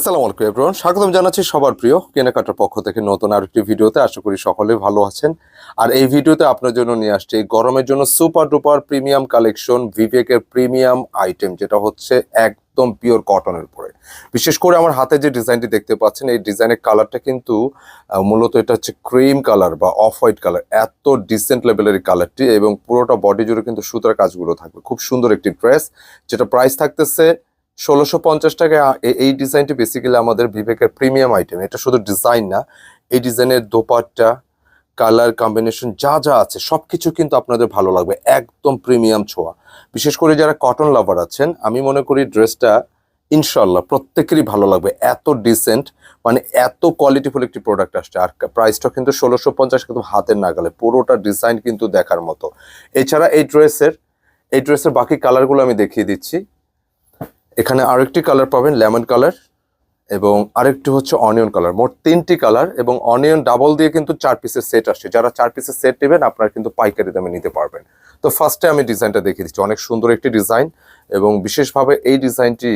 আসসালামু আলাইকুম এভরিওয়ান স্বাগতম জানাচ্ছি সবার প্রিয় কেনাকাটার পক্ষ থেকে নতুন আরেকটি ভিডিওতে। আশা করি সকলে ভালো আছেন। আর এই ভিডিওতে আপনার জন্য নিয়ে আসছি গরমের জন্য সুপার ডুপার প্রিমিয়াম কালেকশন, বিবেকের প্রিমিয়াম আইটেম, যেটা হচ্ছে একদম পিওর কটনের উপরে। বিশেষ করে আমার হাতে যে ডিজাইনটি দেখতে পাচ্ছেন, এই ডিজাইনের কালারটা কিন্তু মূলত এটা হচ্ছে ক্রিম কালার বা অফ হোয়াইট কালার এত ডিসেন্ট লেভেলের কালারটি এবং পুরোটা বডি জুড়ে কিন্তু সুতার কাজগুলো থাকবে। খুব সুন্দর একটি ড্রেস যেটা প্রাইস থাকতেছে ষোলোশো পঞ্চাশ টাকা এই ডিজাইনটি বেসিক্যালি আমাদের বিবেকের প্রিমিয়াম আইটেম এটা শুধু ডিজাইন না, এই ডিজাইনের দোপাট্টা কালার কম্বিনেশন যা যা আছে সব কিছু কিন্তু আপনাদের ভালো লাগবে। একদম প্রিমিয়াম ছোঁয়া। বিশেষ করে যারা কটন লাভার আছেন, আমি মনে করি ড্রেসটা ইনশাল্লাহ প্রত্যেকেরই ভালো লাগবে। এত ডিসেন্ট মানে এত কোয়ালিটিফুল একটি প্রোডাক্ট আসছে। আর প্রাইসটা কিন্তু ষোলোশো পঞ্চাশ কিন্তু হাতের নাগালে, পুরোটা ডিজাইন কিন্তু দেখার মতো। এছাড়া এই ড্রেসের এই ড্রেসের বাকি কালারগুলো আমি দেখিয়ে দিচ্ছি। এখানে আরেকটি কালার পাবেন, লেমন কালার এবং আরেকটি হচ্ছে অনিয়ন কালার। মোট তিনটি কালার এবং অনিয়ন ডাবল দিয়ে কিন্তু চার পিসের সেট আসছে। যারা চার পিসের সেট নেবেন, আপনারা কিন্তু পাইকারি দামে নিতে পারবেন। তো ফার্স্টে আমি ডিজাইনটা দেখিয়ে দিচ্ছি। অনেক সুন্দর একটি ডিজাইন এবং বিশেষভাবে এই ডিজাইনটি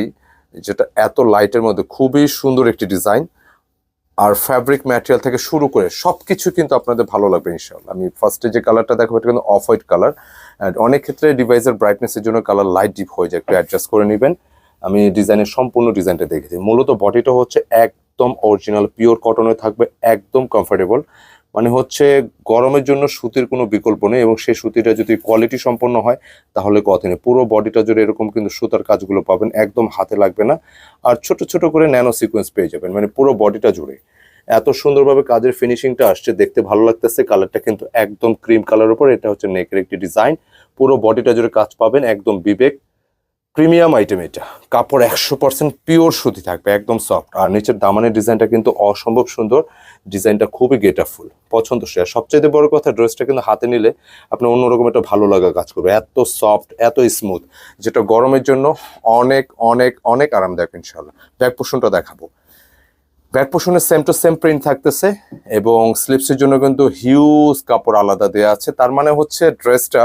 যেটা এত লাইটের মধ্যে খুবই সুন্দর একটি ডিজাইন। আর ফ্যাব্রিক ম্যাটেরিয়াল থেকে শুরু করে সব কিছু কিন্তু আপনাদের ভালো লাগবে ইনশাল্লাহ আমি ফার্স্টে যে কালারটা দেখাবো, এটা কিন্তু অফ হোয়াইট কালার অনেক ক্ষেত্রে ডিভাইসের ব্রাইটনেসের জন্য কালার লাইট ডিপ হয়ে যায়, একটু অ্যাডজাস্ট করে নেবেন। আমি ডিজাইনের সম্পূর্ণ ডিজাইনটা দেখেছি মূলত বডিটা হচ্ছে একদম অরিজিনাল পিওর কটনে থাকবে, একদম কমফোর্টেবল মানে হচ্ছে গরমের জন্য সুতির কোনো বিকল্প নেই এবং সেই সুতিটা যদি কোয়ালিটি সম্পন্ন হয়, তাহলে কথা নেই পুরো বডিটা জুড়ে এরকম কিন্তু সুতার কাজগুলো পাবেন, একদম হাতে লাগবে না। আর ছোট ছোট করে ন্যানো সিকোয়েন্স পেয়ে যাবেন মানে পুরো বডিটা জুড়ে। এত সুন্দরভাবে কাজের ফিনিশিংটা আসছে, দেখতে ভালো লাগতেছে কালারটা কিন্তু একদম ক্রিম কালার উপর, এটা হচ্ছে নেকের একটি ডিজাইন পুরো বডিটা জুড়ে কাজ পাবেন, একদম বিবেক। প্রিমিয়াম আইটেম এটা। কাপড় একশো পার্সেন্ট পিওর সুতি থাকবে, একদম সফট আর নিচের দামানের ডিজাইনটা কিন্তু অসম্ভব সুন্দর। ডিজাইনটা খুবই গেটাফুল পছন্দসই। আর সবচেয়ে বড় কথা ড্রেসটা কিন্তু হাতে নিলে আপনার অন্যরকম একটা ভালো লাগা কাজ করবে। এত সফট এত স্মুথ যেটা গরমের জন্য অনেক অনেক অনেক আরামদায়ক ইনশাল্লাহ ব্যাক পোষণটা দেখাবো। ব্যাক পোষণের সেম টু সেম প্রিন্ট থাকতেছে এবং স্লিপসের জন্য কিন্তু হিউজ কাপড় আলাদা দেওয়া আছে। তার মানে হচ্ছে ড্রেসটা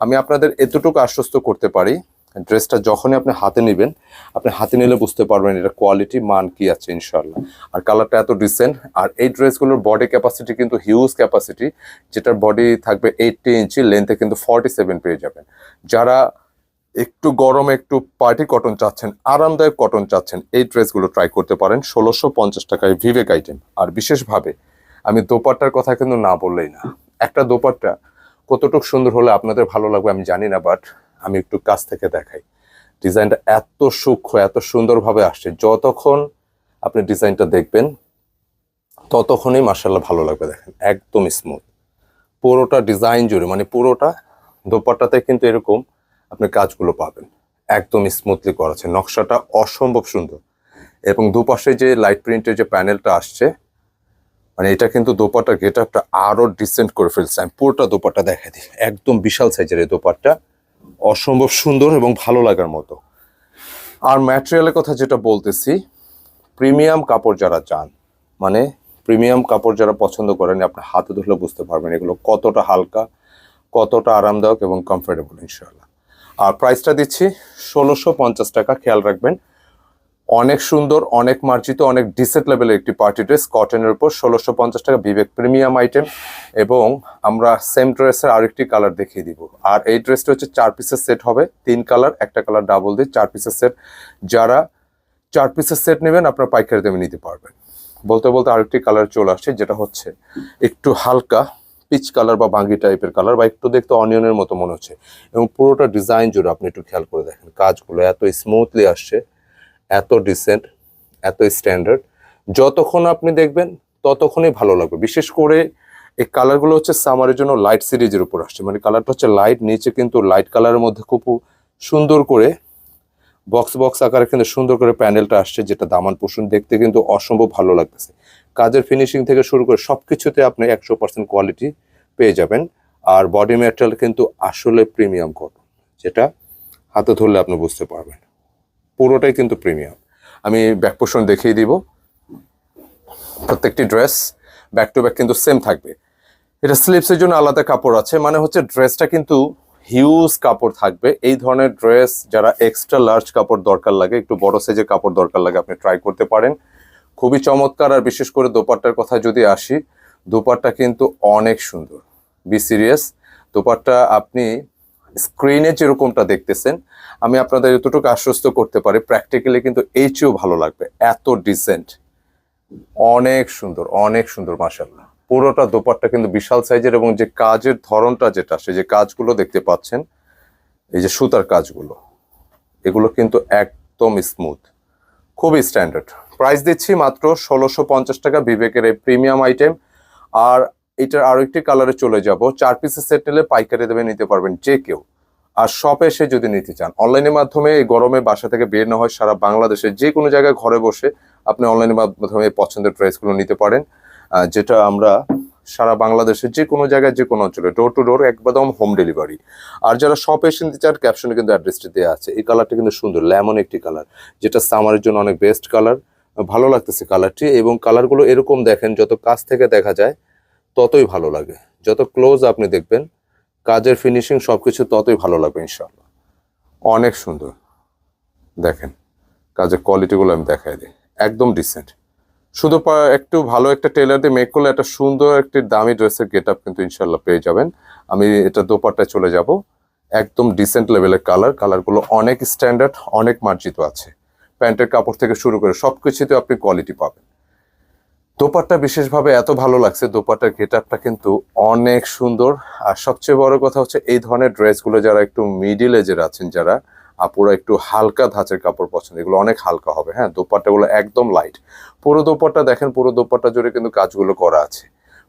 আমি আপনাদের এতটুকু আশ্বস্ত করতে পারি ড্রেসটা যখনই আপনি হাতে নেবেন, আপনি হাতে নিলে বুঝতে পারবেন এটা কোয়ালিটি মান কি আছে ইনশাল্লাহ আর কালারটা এত ডিসেন্ট আর এই ড্রেসগুলোর বডি ক্যাপাসিটি কিন্তু হিউজ ক্যাপাসিটি যেটার বডি থাকবে এইটটি ইঞ্চি লেন্থে কিন্তু ফর্টি সেভেন পেয়ে যাবেন। যারা একটু গরমে, একটু পার্টি কটন চাচ্ছেন, আরামদায়ক কটন চাচ্ছেন, এই ড্রেসগুলো ট্রাই করতে পারেন। ষোলোশো পঞ্চাশ টাকায় ভিভেক আইটেম আর বিশেষভাবে, আমি দোপাট্টার কথা কিন্তু না বললেই না। একটা দোপাট্টা কতটুকু সুন্দর হলে আপনাদের ভালো লাগবে আমি জানি না বাট আমি একটু কাছ থেকে দেখাই। ডিজাইনটা এত সূক্ষ্ম, এত সুন্দরভাবে আসছে। যতক্ষণ আপনি ডিজাইনটা দেখবেন, ততক্ষণই মার্শাল্লাহ ভালো লাগবে দেখেন, একদম স্মুথ পুরোটা ডিজাইন জুড়ে মানে পুরোটা দোপাট্টাতে কিন্তু এরকম আপনি কাজগুলো পাবেন। একদম স্মুথলি করা আছে। নকশাটা অসম্ভব সুন্দর। এবং দুপাশে যে লাইট প্রিন্টের যে প্যানেলটা আসছে মানে এটা কিন্তু দোপাট্টার গেট আপটা আরও ডিসেন্ট করে ফেলছে। আমি পুরোটা দোপাট্টা দেখা দিই। একদম বিশাল সাইজের এই দোপাট্টা। অসম্ভব সুন্দর এবং ভালো লাগার মতো। আর ম্যাটেরিয়ালের কথা যেটা বলতেছি প্রিমিয়াম কাপড় যারা চান মানে প্রিমিয়াম কাপড় যারা পছন্দ করেন, আপনি হাতে ধরলে বুঝতে পারবেন এগুলো কতটা হালকা, কতটা আরামদায়ক এবং কমফোর্টেবল ইনশাল্লাহ আর প্রাইসটা দিচ্ছি ষোলোশো পঞ্চাশ টাকা, খেয়াল রাখবেন অনেক সুন্দর, অনেক মার্জিত, অনেক ডিসেন্ট লেভেলের একটি পার্টি ড্রেস কটনের উপর ষোলোশো পঞ্চাশ টাকা বিবেক প্রিমিয়াম আইটেম এবং আমরা সেম ড্রেসের আরেকটি কালার দেখিয়ে দিব। আর এই ড্রেসটা হচ্ছে চার পিসের সেট হবে, তিন কালার একটা কালার ডাবল দিয়ে চার পিসের সেট যারা চার পিসের সেট নেবেন, আপনার পাইকারি দামে নিতে পারবেন। বলতে বলতে আরেকটি কালার চলে আসছে, যেটা হচ্ছে একটু হালকা পিচ কালার বা বাঙ্গি টাইপের কালার বা একটু দেখতে অনিয়নের মতো মনে হচ্ছে। এবং পুরোটা ডিজাইন জুড়ে আপনি একটু খেয়াল করে দেখেন, কাজগুলো এত স্মুথলি আসছে। এত ডিসেন্ট এত স্ট্যান্ডার্ড যতক্ষণ আপনি দেখবেন ততক্ষণই ভালো লাগবে। বিশেষ করে এই কালারগুলো হচ্ছে সামারের জন্য লাইট সিরিজের উপর আসছে। মানে কালারটা হচ্ছে লাইট নিচে কিন্তু লাইট কালারের মধ্যে খুব সুন্দর করে বক্স বক্স আকারে কিন্তু সুন্দর করে প্যানেলটা আসছে, যেটা দামান পোষণ দেখতে কিন্তু অসম্ভব ভালো লাগতেছে। কাজের ফিনিশিং থেকে শুরু করে সব কিছুতে আপনি একশো পার্সেন্ট কোয়ালিটি পেয়ে যাবেন। আর বডি ম্যাটেরিয়াল কিন্তু আসলে প্রিমিয়াম কটন যেটা হাতে ধরলে আপনি বুঝতে পারবেন। পুরোটাই কিন্তু প্রিমিয়াম। আমি ব্যাক পোর্শন দেখিয়ে দিব। প্রত্যেকটি ড্রেস ব্যাক টু ব্যাক কিন্তু সেম থাকবে। এটা স্লিপসের জন্য আলাদা কাপড় আছে মানে হচ্ছে ড্রেসটা কিন্তু হিউজ কাপড় থাকবে। এই ধরনের ড্রেস যারা এক্সট্রা লার্জ কাপড় দরকার লাগে, একটু বড় সাইজের কাপড় দরকার লাগে, আপনি ট্রাই করতে পারেন। খুবই চমৎকার, আর বিশেষ করে দোপাট্টার কথা যদি আসি, দোপাট্টা কিন্তু অনেক সুন্দর, বি সিরিয়াস দোপাট্টা আপনি স্ক্রিনে যেরকমটা দেখতেছেন, আমি আপনাদের এতটুকু আশ্বস্ত করতে পারি প্র্যাকটিক্যালি কিন্তু এই চেয়েও ভালো লাগবে। এত ডিসেন্ট অনেক সুন্দর অনেক সুন্দর মাসাল্লাহ পুরোটা দোপাট্টা কিন্তু বিশাল সাইজের এবং যে কাজের ধরনটা যেটা, সে যে কাজগুলো দেখতে পাচ্ছেন, এই যে সুতার কাজগুলো, এগুলো কিন্তু একদম স্মুথ খুবই স্ট্যান্ডার্ড প্রাইস দিচ্ছি মাত্র ষোলোশো পঞ্চাশ টাকা বিবেকের এই প্রিমিয়াম আইটেম আর এটার আরও একটি কালারে চলে যাব। চার পিসের সেট নিলে পাইকারি দেবে নিতে পারবেন যে কেউ। আর শপে এসে যদি নিতে চান অনলাইনের মাধ্যমে এই গরমে বাসা থেকে বের না হয়, সারা বাংলাদেশে যে কোনো জায়গায় ঘরে বসে আপনি অনলাইনের মাধ্যমে পছন্দের ড্রেসগুলো নিতে পারেন। যেটা আমরা সারা বাংলাদেশের যে কোনো জায়গায়, যে কোনো অঞ্চলে ডোর টু ডোর একদম হোম ডেলিভারি আর যারা শপে এসে নিতে চান ক্যাপশনে কিন্তু অ্যাড্রেসটি দেওয়া আছে। এই কালারটা কিন্তু সুন্দর লেমন একটি কালার যেটা সামারের জন্য অনেক বেস্ট কালার ভালো লাগতেছে কালারটি এবং কালারগুলো এরকম দেখেন, যত কাছ থেকে দেখা যায় ততই ভালো লাগে। যত ক্লোজ আপনি দেখবেন, কাজের ফিনিশিং সবকিছু ততই ভালো লাগবে ইনশাল্লাহ অনেক সুন্দর। দেখেন, কাজের কোয়ালিটিগুলো আমি দেখাই দিই। একদম ডিসেন্ট শুধু একটু ভালো একটা টেলার দিয়ে মেক করলে একটা সুন্দর একটি দামি ড্রেসের গেট আপ কিন্তু ইনশাল্লাহ পেয়ে যাবেন। আমি এটা দোপাট্টায় চলে যাব। একদম ডিসেন্ট লেভেলের কালার কালারগুলো অনেক স্ট্যান্ডার্ড অনেক মার্জিত আছে। প্যান্টের কাপড় থেকে শুরু করে সবকিছুতে আপনি কোয়ালিটি পাবেন। দোপাট্টা বিশেষভাবে এত ভালো লাগছে, দোপাট্টার গেট আপটা কিন্তু অনেক সুন্দর। আর সবচেয়ে বড় কথা হচ্ছে এই ধরনের ড্রেসগুলো যারা একটু মিডিল এজের আছেন, যারা আপুরা একটু হালকা ধাঁচের কাপড় পছন্দ, এগুলো অনেক হালকা হবে হ্যাঁ? দোপাট্টাগুলো একদম লাইট পুরো দোপাট্টা দেখেন, পুরো দোপাট্টা জুড়ে কিন্তু কাজগুলো করা আছে।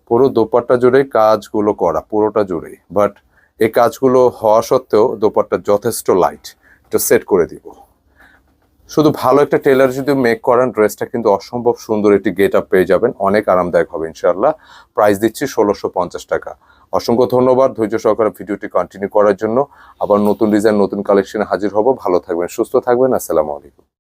পুরো দোপাট্টা জুড়ে কাজগুলো করা, পুরোটা জুড়েই বাট এই কাজগুলো হওয়া সত্ত্বেও দোপাট্টা যথেষ্ট লাইট এটা সেট করে দিব। শুধু ভালো একটা টেলার যদি মেক করেন ড্রেসটা কিন্তু অসম্ভব সুন্দর একটি গেট আপ পেয়ে যাবেন। অনেক আরামদায়ক হবে ইনশাল্লাহ প্রাইস দিচ্ছি ষোলোশো পঞ্চাশ টাকা। অসংখ্য ধন্যবাদ ধৈর্য সহকারে ভিডিওটি কন্টিনিউ করার জন্য। আবার নতুন ডিজাইন নতুন কালেকশনে হাজির হব। ভালো থাকবেন, সুস্থ থাকবেন। আসসালামু আলাইকুম।